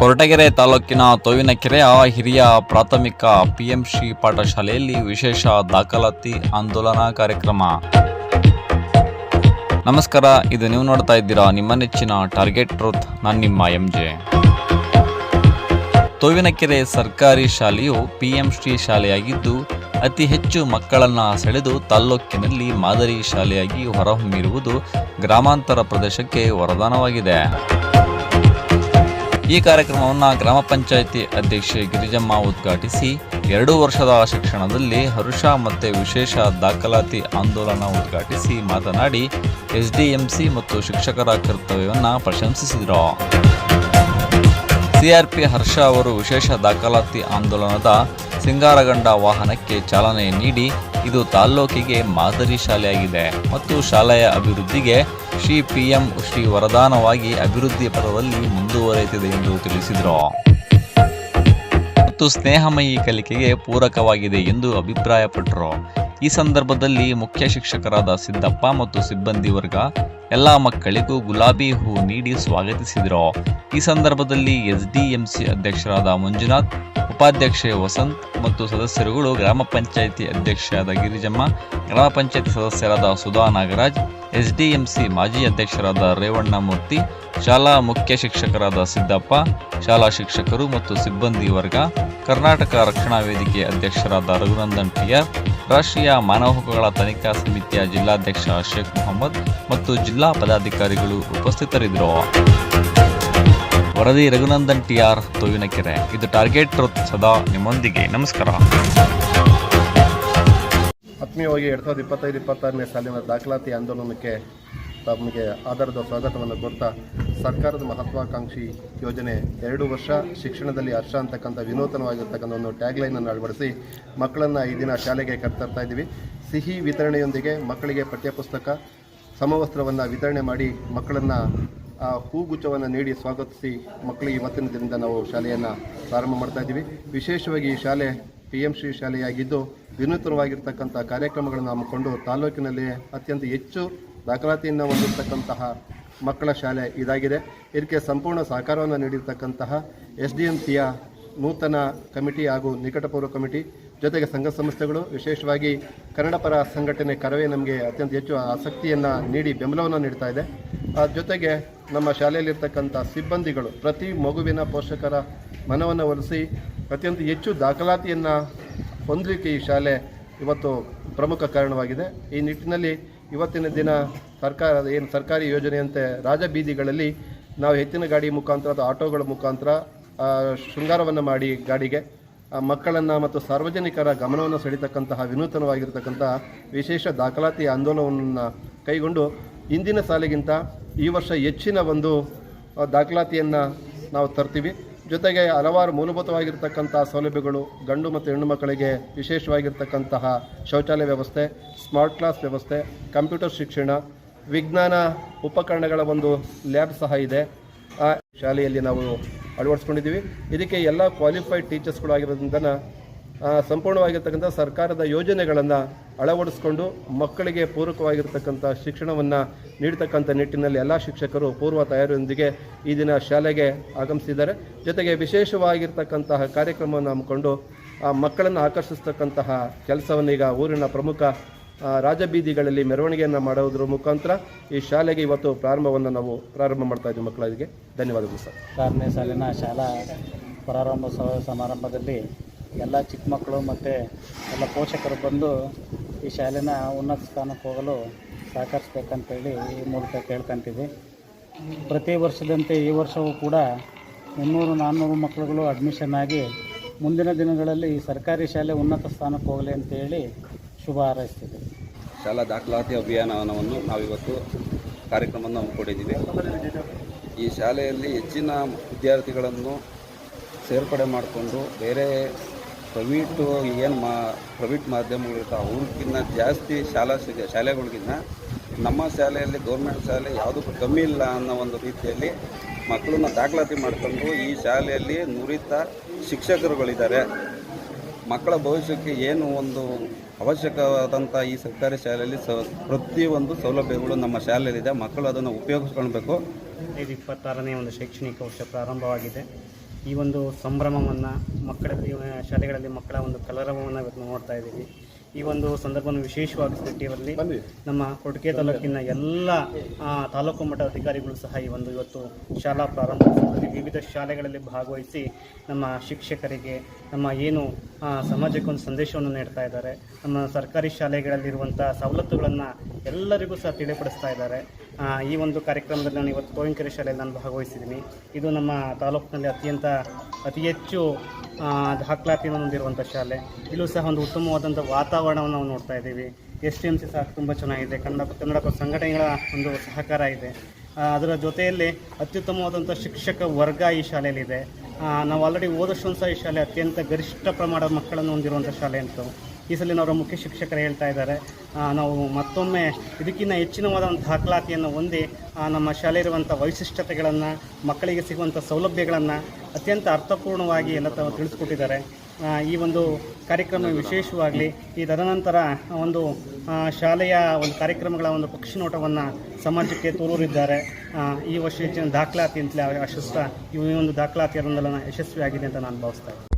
ಕೊರಟಗೆರೆ ತಾಲೂಕಿನ ತೋವಿನಕೆರೆಯ ಹಿರಿಯ ಪ್ರಾಥಮಿಕ ಪಿಎಂಶಿ ಪಾಠಶಾಲೆಯಲ್ಲಿ ವಿಶೇಷ ದಾಖಲಾತಿ ಆಂದೋಲನ ಕಾರ್ಯಕ್ರಮ. ನಮಸ್ಕಾರ, ಇದು ನೀವು ನೋಡ್ತಾ ಇದ್ದೀರಾ ನಿಮ್ಮ ನೆಚ್ಚಿನ ಟಾರ್ಗೆಟ್ ಟ್ರೂತ್, ನಾನು ನಿಮ್ಮ ಎಂ ಜೆ ತೋವಿನಕೆರೆ ಸರ್ಕಾರಿ ಶಾಲೆಯು ಪಿಎಂ ಶ್ರೀ ಶಾಲೆಯಾಗಿದ್ದು, ಅತಿ ಹೆಚ್ಚು ಮಕ್ಕಳನ್ನು ಸೆಳೆದು ತಾಲ್ಲೂಕಿನಲ್ಲಿ ಮಾದರಿ ಶಾಲೆಯಾಗಿ ಹೊರಹೊಮ್ಮಿರುವುದು ಗ್ರಾಮಾಂತರ ಪ್ರದೇಶಕ್ಕೆ ವರದಾನವಾಗಿದೆ. ಈ ಕಾರ್ಯಕ್ರಮವನ್ನು ಗ್ರಾಮ ಪಂಚಾಯಿತಿ ಅಧ್ಯಕ್ಷೆ ಗಿರಿಜಮ್ಮ ಉದ್ಘಾಟಿಸಿ ಎರಡು ವರ್ಷದ ಶಿಕ್ಷಣದಲ್ಲಿ ಹರುಷ ಮತ್ತು ವಿಶೇಷ ದಾಖಲಾತಿ ಆಂದೋಲನ ಉದ್ಘಾಟಿಸಿ ಮಾತನಾಡಿ ಎಸ್ಡಿಎಂಸಿ ಮತ್ತು ಶಿಕ್ಷಕರ ಕರ್ತವ್ಯವನ್ನು ಪ್ರಶಂಸಿಸಿದರು. ಸಿಆರ್ಪಿ ಹರ್ಷ ಅವರು ವಿಶೇಷ ದಾಖಲಾತಿ ಆಂದೋಲನದ ಸಿಂಗಾರಗಂಡ ವಾಹನಕ್ಕೆ ಚಾಲನೆ ನೀಡಿ ಇದು ತಾಲ್ಲೂಕಿಗೆ ಮಾದರಿ ಶಾಲೆಯಾಗಿದೆ ಮತ್ತು ಶಾಲೆಯ ಅಭಿವೃದ್ಧಿಗೆ ಶ್ರೀ ಪಿಎಂ ಶ್ರೀ ವರದಾನವಾಗಿ ಅಭಿವೃದ್ಧಿ ಪದದಲ್ಲಿ ಮುಂದುವರೆಯುತ್ತಿದೆ ಎಂದು ತಿಳಿಸಿದರು. ಮತ್ತು ಸ್ನೇಹಮಯಿ ಕಲಿಕೆಗೆ ಪೂರಕವಾಗಿದೆ ಎಂದು ಅಭಿಪ್ರಾಯಪಟ್ಟರು. ಈ ಸಂದರ್ಭದಲ್ಲಿ ಮುಖ್ಯ ಶಿಕ್ಷಕರಾದ ಸಿದ್ದಪ್ಪ ಮತ್ತು ಸಿಬ್ಬಂದಿ ವರ್ಗ ಎಲ್ಲ ಮಕ್ಕಳಿಗೂ ಗುಲಾಬಿ ಹೂ ನೀಡಿ ಸ್ವಾಗತಿಸಿದರು. ಈ ಸಂದರ್ಭದಲ್ಲಿ ಎಸ್ಡಿಎಂಸಿ ಅಧ್ಯಕ್ಷರಾದ ಮಂಜುನಾಥ್, ಉಪಾಧ್ಯಕ್ಷೆ ವಸಂತ್ ಮತ್ತು ಸದಸ್ಯರುಗಳು ಗ್ರಾಮ ಪಂಚಾಯಿತಿ ಅಧ್ಯಕ್ಷರಾದ ಗಿರಿಜಮ್ಮ, ಗ್ರಾಮ ಪಂಚಾಯಿತಿ ಸದಸ್ಯರಾದ ಸುಧಾ ನಾಗರಾಜ್, ಎಸ್ಡಿಎಂಸಿ ಮಾಜಿ ಅಧ್ಯಕ್ಷರಾದ ರೇವಣ್ಣ ಮೂರ್ತಿ, ಶಾಲಾ ಮುಖ್ಯ ಶಿಕ್ಷಕರಾದ ಸಿದ್ದಪ್ಪ, ಶಾಲಾ ಶಿಕ್ಷಕರು ಮತ್ತು ಸಿಬ್ಬಂದಿ ವರ್ಗ ಕರ್ನಾಟಕ ರಕ್ಷಣಾ ವೇದಿಕೆ ಅಧ್ಯಕ್ಷರಾದ ರಘುನಂದನ್ ಟಿಆರ್ ರಾಷ್ಟ್ರೀಯ ಮಾನವ ಹಕ್ಕುಗಳ ತನಿಖಾ ಸಮಿತಿಯ ಜಿಲ್ಲಾಧ್ಯಕ್ಷ ಶೇಖ್ ಮೊಹಮ್ಮದ್ ಮತ್ತು ಜಿಲ್ಲಾ ಪದಾಧಿಕಾರಿಗಳು ಉಪಸ್ಥಿತರಿದ್ದರು. ವರದಿ ರಘುನಂದನ್ ಟಿಆರ್ ತೋವಿನಕೆರೆ. ಇದು ಟಾರ್ಗೆಟ್ ಸದಾ ನಿಮ್ಮೊಂದಿಗೆ. ನಮಸ್ಕಾರ. ಆತ್ಮೀಯವಾಗಿ ಎರಡು ಸಾವಿರದ ಇಪ್ಪತ್ತೈದು, ಇಪ್ಪತ್ತಾರನೇ ಸಾಲಿನ ದಾಖಲಾತಿ ಆಂದೋಲನಕ್ಕೆ ತಮಗೆ ಆಧಾರದ ಸ್ವಾಗತವನ್ನು ಕೊಡ್ತಾ ಸರ್ಕಾರದ ಮಹತ್ವಾಕಾಂಕ್ಷಿ ಯೋಜನೆ ಎರಡು ವರ್ಷ ಶಿಕ್ಷಣದಲ್ಲಿ ಹರ್ಷ ಅಂತಕ್ಕಂಥ ವಿನೂತನವಾಗಿರ್ತಕ್ಕಂಥ ಒಂದು ಟ್ಯಾಗ್ಲೈನನ್ನು ಅಳವಡಿಸಿ ಮಕ್ಕಳನ್ನು ಈ ದಿನ ಶಾಲೆಗೆ ಕರೆತರ್ತಾ ಇದ್ದೀವಿ. ಸಿಹಿ ವಿತರಣೆಯೊಂದಿಗೆ ಮಕ್ಕಳಿಗೆ ಪಠ್ಯಪುಸ್ತಕ ಸಮವಸ್ತ್ರವನ್ನು ವಿತರಣೆ ಮಾಡಿ ಮಕ್ಕಳನ್ನು, ಆ, ಹೂಗುಚ್ಛವನ್ನು ನೀಡಿ ಸ್ವಾಗತಿಸಿ ಮಕ್ಕಳಿಗೆ ಇವತ್ತಿನ ದಿನದಿಂದ ನಾವು ಶಾಲೆಯನ್ನು ಪ್ರಾರಂಭ ಮಾಡ್ತಾ ಇದ್ದೀವಿ. ವಿಶೇಷವಾಗಿ ಈ ಶಾಲೆ ಪಿ ಎಂ ಶ್ರೀ ಶಾಲೆಯಾಗಿದ್ದು ವಿನೂತನವಾಗಿರ್ತಕ್ಕಂಥ ಕಾರ್ಯಕ್ರಮಗಳನ್ನು ಹಮ್ಮಿಕೊಂಡು ತಾಲೂಕಿನಲ್ಲಿ ಅತ್ಯಂತ ಹೆಚ್ಚು ದಾಖಲಾತಿಯನ್ನು ಹೊಂದಿರತಕ್ಕಂತಹ ಮಕ್ಕಳ ಶಾಲೆ ಇದಾಗಿದೆ. ಇದಕ್ಕೆ ಸಂಪೂರ್ಣ ಸಹಕಾರವನ್ನು ನೀಡಿರ್ತಕ್ಕಂತಹ ಎಸ್ ಡಿ ಎಂ ಸಿಯ ನೂತನ ಕಮಿಟಿ ಹಾಗೂ ನಿಕಟಪೂರ್ವ ಕಮಿಟಿ, ಜೊತೆಗೆ ಸಂಘ ಸಂಸ್ಥೆಗಳು, ವಿಶೇಷವಾಗಿ ಕನ್ನಡ ಪರ ಸಂಘಟನೆ ಕರವೇ ನಮಗೆ ಅತ್ಯಂತ ಹೆಚ್ಚು ಆಸಕ್ತಿಯನ್ನು ನೀಡಿ ಬೆಂಬಲವನ್ನು ನೀಡ್ತಾ ಇದೆ. ಜೊತೆಗೆ ನಮ್ಮ ಶಾಲೆಯಲ್ಲಿರ್ತಕ್ಕಂಥ ಸಿಬ್ಬಂದಿಗಳು ಪ್ರತಿ ಮಗುವಿನ ಪೋಷಕರ ಮನವನ್ನು ಒಲಿಸಿ ಅತ್ಯಂತ ಹೆಚ್ಚು ದಾಖಲಾತಿಯನ್ನು ಹೊಂದಲಿಕ್ಕೆ ಈ ಶಾಲೆ ಇವತ್ತು ಪ್ರಮುಖ ಕಾರಣವಾಗಿದೆ. ಈ ನಿಟ್ಟಿನಲ್ಲಿ ಇವತ್ತಿನ ದಿನ ಸರ್ಕಾರದ ಏನು ಸರ್ಕಾರಿ ಯೋಜನೆಯಂತೆ ರಾಜಬೀದಿಗಳಲ್ಲಿ ನಾವು ಎತ್ತಿನ ಗಾಡಿ ಮುಖಾಂತರ ಅಥವಾ ಆಟೋಗಳ ಮುಖಾಂತರ ಶೃಂಗಾರವನ್ನು ಮಾಡಿ ಗಾಡಿಗೆ ಮಕ್ಕಳನ್ನು ಮತ್ತು ಸಾರ್ವಜನಿಕರ ಗಮನವನ್ನು ಸೆಳೀತಕ್ಕಂತಹ, ವಿನೂತನವಾಗಿರ್ತಕ್ಕಂತಹ ವಿಶೇಷ ದಾಖಲಾತಿ ಆಂದೋಲನವನ್ನು ಕೈಗೊಂಡು ಇಂದಿನ ಸಾಲಿಗಿಂತ ಈ ವರ್ಷ ಹೆಚ್ಚಿನ ಒಂದು ದಾಖಲಾತಿಯನ್ನು ನಾವು ತರ್ತೀವಿ. ಜೊತೆಗೆ ಹಲವಾರು ಮೂಲಭೂತವಾಗಿರ್ತಕ್ಕಂಥ ಸೌಲಭ್ಯಗಳು ಗಂಡು ಮತ್ತು ಹೆಣ್ಣು ಮಕ್ಕಳಿಗೆ ವಿಶೇಷವಾಗಿರ್ತಕ್ಕಂತಹ ಶೌಚಾಲಯ ವ್ಯವಸ್ಥೆ ಸ್ಮಾರ್ಟ್ ಕ್ಲಾಸ್ ವ್ಯವಸ್ಥೆ ಕಂಪ್ಯೂಟರ್ ಶಿಕ್ಷಣ ವಿಜ್ಞಾನ ಉಪಕರಣಗಳ ಒಂದು ಲ್ಯಾಬ್ ಸಹ ಇದೆ. ಆ ಶಾಲೆಯಲ್ಲಿ ನಾವು ಅಳವಡಿಸ್ಕೊಂಡಿದ್ದೀವಿ. ಇದಕ್ಕೆ ಎಲ್ಲ ಕ್ವಾಲಿಫೈಡ್ ಟೀಚರ್ಸ್ಗಳು ಆಗಿರೋದ್ರಿಂದ ಆ, ಸಂಪೂರ್ಣವಾಗಿರ್ತಕ್ಕಂಥ ಸರ್ಕಾರದ ಯೋಜನೆಗಳನ್ನು ಅಳವಡಿಸ್ಕೊಂಡು ಮಕ್ಕಳಿಗೆ ಪೂರಕವಾಗಿರ್ತಕ್ಕಂಥ ಶಿಕ್ಷಣವನ್ನು ನೀಡ್ತಕ್ಕಂಥ ನಿಟ್ಟಿನಲ್ಲಿ ಎಲ್ಲ ಶಿಕ್ಷಕರು ಪೂರ್ವ ತಯಾರಿಯೊಂದಿಗೆ ಈ ದಿನ ಶಾಲೆಗೆ ಆಗಮಿಸಿದ್ದಾರೆ. ಜೊತೆಗೆ ವಿಶೇಷವಾಗಿರ್ತಕ್ಕಂತಹ ಕಾರ್ಯಕ್ರಮವನ್ನು ಹಮ್ಮಿಕೊಂಡು, ಆ, ಮಕ್ಕಳನ್ನು ಆಕರ್ಷಿಸ್ತಕ್ಕಂತಹ ಕೆಲಸವನ್ನು ಈಗ ಊರಿನ ಪ್ರಮುಖ ರಾಜಬೀದಿಗಳಲ್ಲಿ ಮೆರವಣಿಗೆಯನ್ನು ಮಾಡೋದ್ರ ಮುಖಾಂತರ ಈ ಶಾಲೆಗೆ ಇವತ್ತು ಪ್ರಾರಂಭವನ್ನು ನಾವು ಪ್ರಾರಂಭ ಮಾಡ್ತಾ ಇದ್ದೀವಿ ಮಕ್ಕಳಿಗೆ ಧನ್ಯವಾದಗಳು ಸರ್. ಸಾಲಿನ ಶಾಲಾ ಪ್ರಾರಂಭೋತ್ಸವ ಸಮಾರಂಭದಲ್ಲಿ ಎಲ್ಲ ಚಿಕ್ಕ ಮಕ್ಕಳು ಮತ್ತು ಎಲ್ಲ ಪೋಷಕರು ಬಂದು ಈ ಶಾಲೆನ ಉನ್ನತ ಸ್ಥಾನಕ್ಕೆ ಹೋಗಲು ಸಹಕರಿಸ್ಬೇಕಂತೇಳಿ ಈ ಮೂಲಕ ಕೇಳ್ಕೊಂತೀವಿ. ಪ್ರತಿ ವರ್ಷದಂತೆ ಈ ವರ್ಷವೂ ಕೂಡ ಮುನ್ನೂರು, ನಾನ್ನೂರು ಮಕ್ಕಳುಗಳು ಅಡ್ಮಿಷನ್ ಆಗಿ ಮುಂದಿನ ದಿನಗಳಲ್ಲಿ ಈ ಸರ್ಕಾರಿ ಶಾಲೆ ಉನ್ನತ ಸ್ಥಾನಕ್ಕೆ ಹೋಗಲಿ ಅಂತೇಳಿ ಶುಭ ಹಾರೈಸ್ತೀವಿ. ಶಾಲಾ ದಾಖಲಾತಿ ಅಭಿಯಾನವನ್ನು ನಾವಿವತ್ತು ಕಾರ್ಯಕ್ರಮವನ್ನು ಹಮ್ಮಿಕೊಂಡಿದ್ದೀವಿ. ಈ ಶಾಲೆಯಲ್ಲಿ ಹೆಚ್ಚಿನ ವಿದ್ಯಾರ್ಥಿಗಳನ್ನು ಸೇರ್ಪಡೆ ಮಾಡಿಕೊಂಡು ಬೇರೆ ಪ್ರೈವೇಟು ಏನು ಮಾ, ಪ್ರೈವೇಟ್ ಮಾಧ್ಯಮಗಳಿರ್ತಾವೆ ಅವ್ರಿಗಿನ್ನ ಜಾಸ್ತಿ ಶಾಲಾ ಶಿಕ್ಷ, ಶಾಲೆಗಳಿಗಿನ್ನ ನಮ್ಮ ಶಾಲೆಯಲ್ಲಿ ಗೌರ್ಮೆಂಟ್ ಶಾಲೆ ಯಾವುದಕ್ಕೂ ಕಮ್ಮಿ ಇಲ್ಲ ಅನ್ನೋ ಒಂದು ರೀತಿಯಲ್ಲಿ ಮಕ್ಕಳನ್ನ ದಾಖಲಾತಿ ಮಾಡಿಕೊಂಡು ಈ ಶಾಲೆಯಲ್ಲಿ ನುರಿತ ಶಿಕ್ಷಕರುಗಳಿದ್ದಾರೆ. ಮಕ್ಕಳ ಭವಿಷ್ಯಕ್ಕೆ ಏನು ಒಂದು ಅವಶ್ಯಕವಾದಂಥ ಈ ಸರ್ಕಾರಿ ಶಾಲೆಯಲ್ಲಿ ಸ, ಪ್ರತಿಯೊಂದು ಸೌಲಭ್ಯಗಳು ನಮ್ಮ ಶಾಲೆಯಲ್ಲಿದೆ. ಮಕ್ಕಳು ಅದನ್ನು ಉಪಯೋಗಿಸ್ಕೊಳ್ಬೇಕು. ಇಪ್ಪತ್ತಾರನೇ ಒಂದು ಶೈಕ್ಷಣಿಕ ವರ್ಷ ಪ್ರಾರಂಭವಾಗಿದೆ. ಈ ಒಂದು ಸಂಭ್ರಮವನ್ನು ಮಕ್ಕಳ ಶಾಲೆಗಳಲ್ಲಿ ಮಕ್ಕಳ ಒಂದು ಕಲರವವನ್ನು ಇವತ್ತು ನೋಡ್ತಾ ಇದ್ದೀವಿ. ಈ ಒಂದು ಸಂದರ್ಭವನ್ನು ವಿಶೇಷವಾಗಿ ಸಿಟಿಯಲ್ಲಿ ನಮ್ಮ ಕೊಡುಗೆ ತಾಲೂಕಿನ ಎಲ್ಲ ತಾಲೂಕು ಮಟ್ಟದ ಅಧಿಕಾರಿಗಳು ಸಹ ಈ ಒಂದು ಇವತ್ತು ಶಾಲಾ ಪ್ರಾರಂಭೋತ್ಸವದಲ್ಲಿ ವಿವಿಧ ಶಾಲೆಗಳಲ್ಲಿ ಭಾಗವಹಿಸಿ ನಮ್ಮ ಶಿಕ್ಷಕರಿಗೆ ನಮ್ಮ ಏನು ಸಮಾಜಕ್ಕೊಂದು ಸಮಾಜಕ್ಕೆ ಒಂದು ಸಂದೇಶವನ್ನು ನೀಡ್ತಾ ಇದ್ದಾರೆ. ನಮ್ಮ ಸರ್ಕಾರಿ ಶಾಲೆಗಳಲ್ಲಿರುವಂಥ ಸವಲತ್ತುಗಳನ್ನು ಎಲ್ಲರಿಗೂ ಸಹ ತಿಳಿಪಡಿಸ್ತಾ ಇದ್ದಾರೆ. ಈ ಒಂದು ಕಾರ್ಯಕ್ರಮದಲ್ಲಿ ನಾನು ಇವತ್ತು ತೋವಿನಕೆರೆ ಶಾಲೆಯಲ್ಲಿ ನಾನು ಭಾಗವಹಿಸಿದ್ದೀನಿ. ಇದು ನಮ್ಮ ತಾಲೂಕಿನಲ್ಲಿ ಅತ್ಯಂತ ಅತಿ ಹೆಚ್ಚು ದಾಖಲಾತಿಯನ್ನು ಹೊಂದಿರುವಂಥ ಶಾಲೆ. ಇಲ್ಲೂ ಸಹ ಒಂದು ಉತ್ತಮವಾದಂಥ ವಾತಾವರಣವನ್ನು ನಾವು ನೋಡ್ತಾ ಇದ್ದೀವಿ. ಎಸ್ ಟಿ ಎಂ ಸಿ ಸಹ ತುಂಬ ಚೆನ್ನಾಗಿದೆ. ಕನ್ನಡ ಕನ್ನಡ ಸಂಘಟನೆಗಳ ಒಂದು ಸಹಕಾರ ಇದೆ. ಅದರ ಜೊತೆಯಲ್ಲಿ ಅತ್ಯುತ್ತಮವಾದಂಥ ಶಿಕ್ಷಕ ವರ್ಗ ಈ ಶಾಲೆಯಲ್ಲಿದೆ. ನಾವು ಆಲ್ರೆಡಿ ಹೋದಷ್ಟು ಸಹ ಈ ಶಾಲೆ ಅತ್ಯಂತ ಗರಿಷ್ಠ ಪ್ರಮಾಣದ ಮಕ್ಕಳನ್ನು ಹೊಂದಿರುವಂಥ ಶಾಲೆ ಅಂತ. ಈ ಸಲ ಅವರ ಮುಖ್ಯ ಶಿಕ್ಷಕರು ಹೇಳ್ತಾ ಇದ್ದಾರೆ. ನಾವು ಮತ್ತೊಮ್ಮೆ ಇದಕ್ಕಿಂತ ಹೆಚ್ಚಿನವಾದ ಒಂದು ದಾಖಲಾತಿಯನ್ನು ಹೊಂದಿ ನಮ್ಮ ಶಾಲೆ ಇರುವಂಥ ವೈಶಿಷ್ಟ್ಯತೆಗಳನ್ನು, ಮಕ್ಕಳಿಗೆ ಸಿಗುವಂಥ ಸೌಲಭ್ಯಗಳನ್ನು ಅತ್ಯಂತ ಅರ್ಥಪೂರ್ಣವಾಗಿ ಎಲ್ಲ ತಾವು ತಿಳಿಸ್ಕೊಟ್ಟಿದ್ದಾರೆ. ಈ ಒಂದು ಕಾರ್ಯಕ್ರಮ ವಿಶೇಷವಾಗಲಿ, ಈ ತದನಂತರ ಒಂದು ಶಾಲೆಯ ಒಂದು ಕಾರ್ಯಕ್ರಮಗಳ ಒಂದು ಪಕ್ಷಿ ನೋಟವನ್ನು ಸಮಾಜಕ್ಕೆ ತೋರೂರಿದ್ದಾರೆ. ಈ ವರ್ಷ ಹೆಚ್ಚಿನ ದಾಖಲಾತಿ ಅಂತಲೇ ಆಶಿಸ್ತಾ, ಈ ಒಂದು ದಾಖಲಾತಿ ಆಂದೋಲನ ಯಶಸ್ವಿಯಾಗಿದೆ ಅಂತ ನಾನು ಭಾವಿಸ್ತಾ